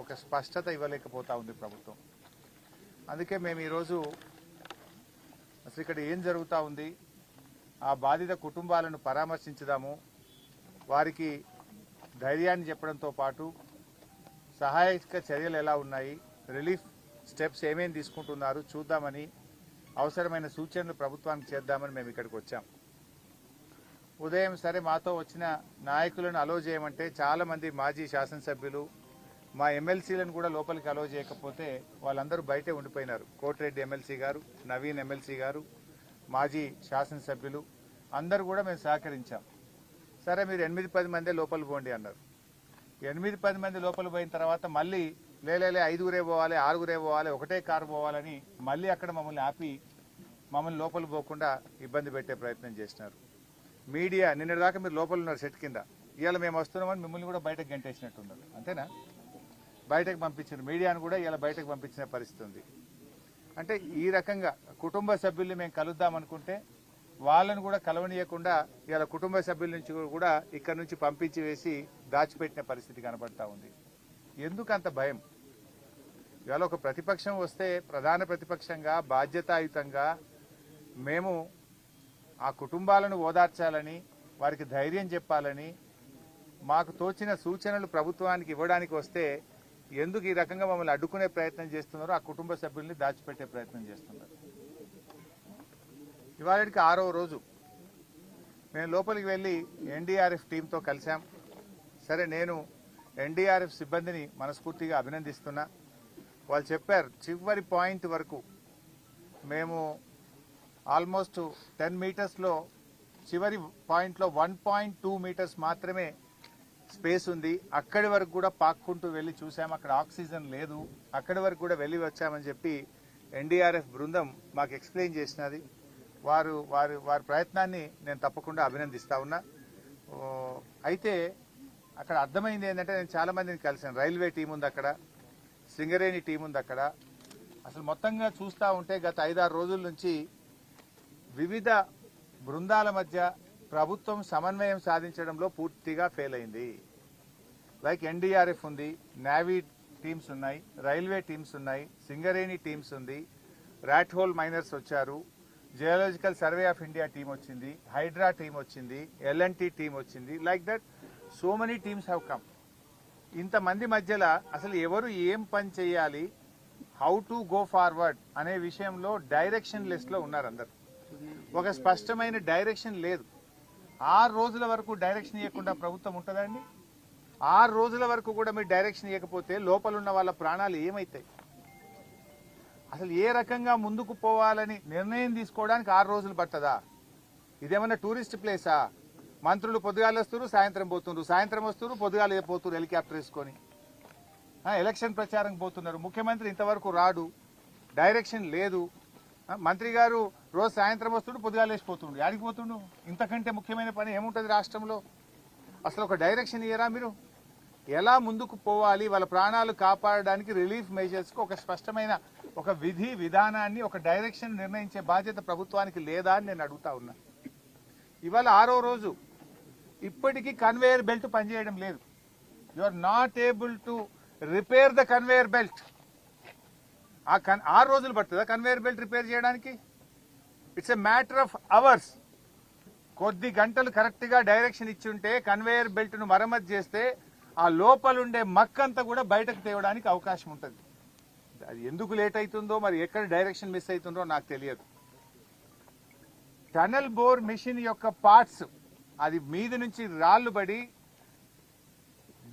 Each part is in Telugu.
ఒక స్పష్టత ఇవ్వలేకపోతా ఉంది ప్రభుత్వం. అందుకే మేము ఈరోజు అసలు ఇక్కడ ఏం జరుగుతూ ఉంది ఆ బాధిత కుటుంబాలను పరామర్శించుదాము వారికి ధైర్యాన్ని చెప్పడంతో పాటు సహాయక చర్యలు ఎలా ఉన్నాయి రిలీఫ్ స్టెప్స్ ఏమేమి తీసుకుంటున్నారు చూద్దామని అవసరమైన సూచనలు ప్రభుత్వానికి చేద్దామని మేము ఇక్కడికి వచ్చాం. ఉదయం సరే మాతో వచ్చిన నాయకులను అలో చేయమంటే చాలామంది మాజీ శాసనసభ్యులు మా ఎమ్మెల్సీలను కూడా లోపలికి అలో చేయకపోతే వాళ్ళందరూ బయటే ఉండిపోయినారు. కోటిరెడ్డి ఎమ్మెల్సీ గారు నవీన్ ఎమ్మెల్సీ గారు మాజీ శాసనసభ్యులు అందరూ కూడా మేము సహకరించాం. సరే మీరు ఎనిమిది పది మందే లోపలికి పోండి అన్నారు. ఎనిమిది పది మంది లోపల పోయిన తర్వాత మళ్ళీ లేలేలే ఐదుగురే పోవాలి ఆరుగురే పోవాలి ఒకటే కారు పోవాలని మళ్ళీ అక్కడ మమ్మల్ని ఆపి మమ్మల్ని లోపల పోకుండా ఇబ్బంది పెట్టే ప్రయత్నం చేసినారు. మీడియా నిన్నటిదాకా మీరు లోపల ఉన్నారు సెట్ కింద. ఇవాళ మేము వస్తున్నామని మిమ్మల్ని కూడా బయటకు గంటేసినట్టున్నారు. అంతేనా? బయటకు పంపించిన మీడియాను కూడా ఇలా బయటకు పంపించిన పరిస్థితి ఉంది. అంటే ఈ రకంగా కుటుంబ సభ్యుల్ని మేము కలుద్దాం అనుకుంటే వాళ్ళను కూడా కలవనీయకుండా ఇలా కుటుంబ సభ్యుల నుంచి కూడా ఇక్కడ నుంచి పంపించి వేసి దాచిపెట్టిన పరిస్థితి కనబడతా ఉంది. ఎందుకు అంత భయం? ఇవాళ ఒక ప్రతిపక్షం వస్తే ప్రధాన ప్రతిపక్షంగా బాధ్యతాయుతంగా మేము ఆ కుటుంబాలను ఓదార్చాలని వారికి ధైర్యం చెప్పాలని మాకు తోచిన సూచనలు ప్రభుత్వానికి ఇవ్వడానికి వస్తే ఎందుకు ఈ రకంగా మమ్మల్ని అడ్డుకునే ప్రయత్నం చేస్తున్నారో ఆ కుటుంబ సభ్యుల్ని దాచిపెట్టే ప్రయత్నం చేస్తున్నారు. ఇవాళకి ఆరో రోజు. మేము లోపలికి వెళ్ళి ఎన్డీఆర్ఎఫ్ టీంతో కలిశాం. సరే నేను ఎన్డీఆర్ఎఫ్ సిబ్బందిని మనస్ఫూర్తిగా అభినందిస్తున్నా. వాళ్ళు చెప్పారు చివరి పాయింట్ వరకు మేము ఆల్మోస్ట్ టెన్ మీటర్స్లో చివరి పాయింట్లో వన్ పాయింట్ టూ మీటర్స్ మాత్రమే స్పేస్ ఉంది. అక్కడి వరకు కూడా పాక్కుంటూ వెళ్ళి చూసాం. అక్కడ ఆక్సిజన్ లేదు. అక్కడి వరకు కూడా వెళ్ళి వచ్చామని చెప్పి ఎన్డీఆర్ఎఫ్ బృందం మాకు ఎక్స్ప్లెయిన్ చేసినది. వారు వారి వారి ప్రయత్నాన్ని నేను తప్పకుండా అభినందిస్తా ఉన్నా. అయితే అక్కడ అర్థమైంది ఏంటంటే నేను చాలా మందిని కలిసాను రైల్వే టీం ఉంది అక్కడ. సింగరేణి టీం ఉంది అక్కడ. అసలు మొత్తంగా చూస్తూ ఉంటే గత ఐదారు రోజుల నుంచి వివిధ బృందాల మధ్య ప్రభుత్వం సమన్వయం సాధించడంలో పూర్తిగా ఫెయిల్ అయింది. లైక్ ఎన్డీఆర్ఎఫ్ ఉంది నేవీ టీమ్స్ ఉన్నాయి రైల్వే టీమ్స్ ఉన్నాయి సింగరేణి టీమ్స్ ఉంది ర్యాట్ హోల్ మైనర్స్ వచ్చారు geological survey of India team వచ్చింది హైడ్రా టీం వచ్చింది ఎల్ఎన్టీ టీం వచ్చింది like that so many teams have come ఇంతమంది మధ్యలో అసలు ఎవరు ఏం పని చేయాలి హౌ టు గో ఫార్వర్డ్ అనే విషయంలో డైరెక్షన్ లిస్ట్లో ఉన్నారు అందరు. ఒక స్పష్టమైన డైరెక్షన్ లేదు. ఆరు రోజుల వరకు డైరెక్షన్ ఇవ్వకుండా ప్రభుత్వం ఉంటుందండి ఆరు రోజుల వరకు కూడా మీరు డైరెక్షన్ ఇవ్వకపోతే లోపలున్న వాళ్ళ ప్రాణాలు ఏమవుతాయి అసలు ఏ రకంగా ముందుకు పోవాలని నిర్ణయం తీసుకోవడానికి ఆరు రోజులు పట్టదా ఇదేమన్నా టూరిస్ట్ ప్లేసా మంత్రులు పొద్దుగాలు వస్తారు సాయంత్రం పోతున్నారు సాయంత్రం వస్తారు పొద్దుగాలు పోతున్నారు హెలికాప్టర్ వేసుకొని. ఎలక్షన్ ప్రచారం పోతున్నారు. ముఖ్యమంత్రి ఇంతవరకు రాడు. డైరెక్షన్ లేదు. మంత్రి గారు రోజు సాయంత్రం వస్తుండు పొద్దుగాలు వేసిపోతుండు యాడికి పోతుండు? ఇంతకంటే ముఖ్యమైన పని ఏముంటుంది రాష్ట్రంలో? అసలు ఒక డైరెక్షన్ ఇయ్యరా మీరు? ఎలా ముందుకు పోవాలి? వాళ్ళ ప్రాణాలు కాపాడడానికి రిలీఫ్ మెజర్స్కి ఒక స్పష్టమైన ఒక విధి విధానాన్ని ఒక డైరెక్షన్ నిర్ణయించే బాధ్యత ప్రభుత్వానికి లేదా అని నేను అడుగుతా ఉన్నా. ఇవాళ ఆరో రోజు. ఇప్పటికీ కన్వేయర్ బెల్ట్ పనిచేయడం లేదు. You are not able to repair the conveyor belt ఆ కన్ ఆరు రోజులు పడుతుందా కన్వేయర్ బెల్ట్ రిపేర్ చేయడానికి? It's a matter of hours కొద్ది గంటలు కరెక్ట్గా డైరెక్షన్ ఇచ్చి ఉంటే కన్వేయర్ బెల్ట్ను మరమ్మతు చేస్తే ఆ లోపలుండే మక్కంతా కూడా బయటకు తేవడానికి అవకాశం ఉంటుంది. అది ఎందుకు లేట్ అవుతుందో మరి ఎక్కడ డైరెక్షన్ మిస్ అవుతుందో నాకు తెలియదు. టనల్ బోర్ మిషన్ యొక్క పార్ట్స్ అది మీద నుంచి రాళ్ళు పడి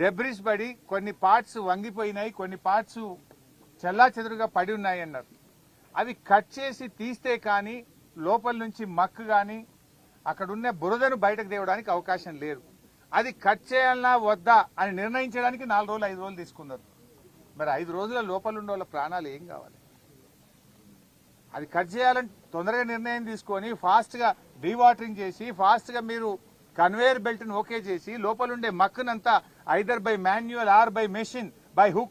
డెబ్రిస్ పడి కొన్ని పార్ట్స్ వంగిపోయినాయి కొన్ని పార్ట్స్ చెల్లా చెదురుగా పడి ఉన్నాయి అన్నారు అవి కట్ చేసి తీస్తే కానీ లోపల నుంచి మక్కు కానీ అక్కడున్న బురదను బయటకు తేవడానికి అవకాశం లేదు. అది కట్ చేయాలన్నా వద్దా అని నిర్ణయించడానికి నాలుగు రోజులు ఐదు రోజులు తీసుకున్నారు. మరి ఐదు రోజుల లోపల ఉండే వాళ్ళ ప్రాణాలు ఏం కావాలి? అది కట్ చేయాలని తొందరగా నిర్ణయం తీసుకొని ఫాస్ట్గా డీవాటరింగ్ చేసి ఫాస్ట్గా మీరు కన్వేయర్ బెల్ట్ని ఓకే చేసి లోపలుండే మక్కునంతా either by manual or by machine by hook